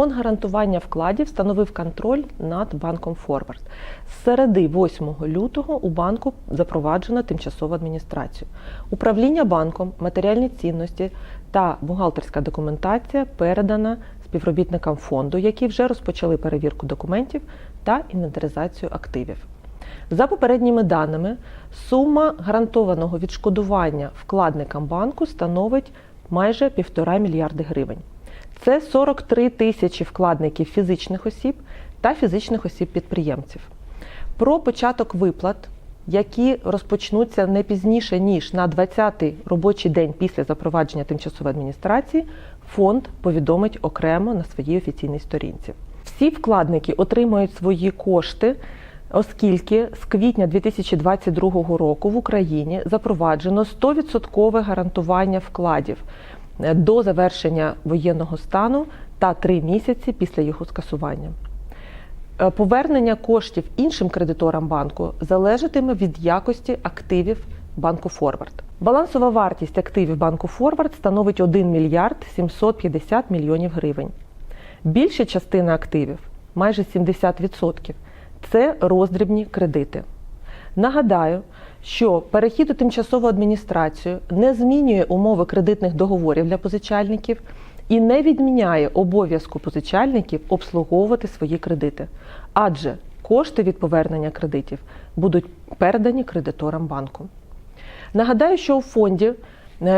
Фонд гарантування вкладів встановив контроль над банком Форвард. З середи 8 лютого у банку запроваджено тимчасову адміністрацію. Управління банком, матеріальні цінності та бухгалтерська документація передана співробітникам фонду, які вже розпочали перевірку документів та інвентаризацію активів. За попередніми даними, сума гарантованого відшкодування вкладникам банку становить майже півтора мільярди гривень. Це 43 тисячі вкладників фізичних осіб та фізичних осіб-підприємців. Про початок виплат, які розпочнуться не пізніше ніж на 20-й робочий день після запровадження тимчасової адміністрації, фонд повідомить окремо на своїй офіційній сторінці. Всі вкладники отримають свої кошти, оскільки з квітня 2022 року в Україні запроваджено 100% гарантування вкладів до завершення воєнного стану та 3 місяці після його скасування. Е, Повернення коштів іншим кредиторам банку залежатиме від якості активів банку Форвард. Балансова вартість активів банку Форвард становить 1 мільярд 750 мільйонів гривень. Більша частина активів, майже 70%, це роздрібні кредити. Нагадаю, що перехід у тимчасову адміністрацію не змінює умови кредитних договорів для позичальників і не відміняє обов'язку позичальників обслуговувати свої кредити, адже кошти від повернення кредитів будуть передані кредиторам банку. Нагадаю, що у фонді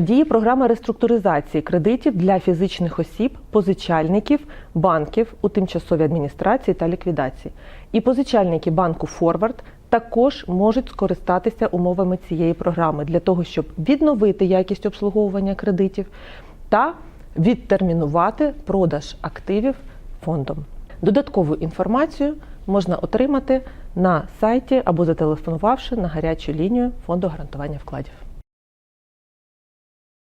діє програма реструктуризації кредитів для фізичних осіб, позичальників, банків у тимчасовій адміністрації та ліквідації. І позичальники банку Форвард також можуть скористатися умовами цієї програми для того, щоб відновити якість обслуговування кредитів та відтермінувати продаж активів фондом. Додаткову інформацію можна отримати на сайті або зателефонувавши на гарячу лінію фонду гарантування вкладів.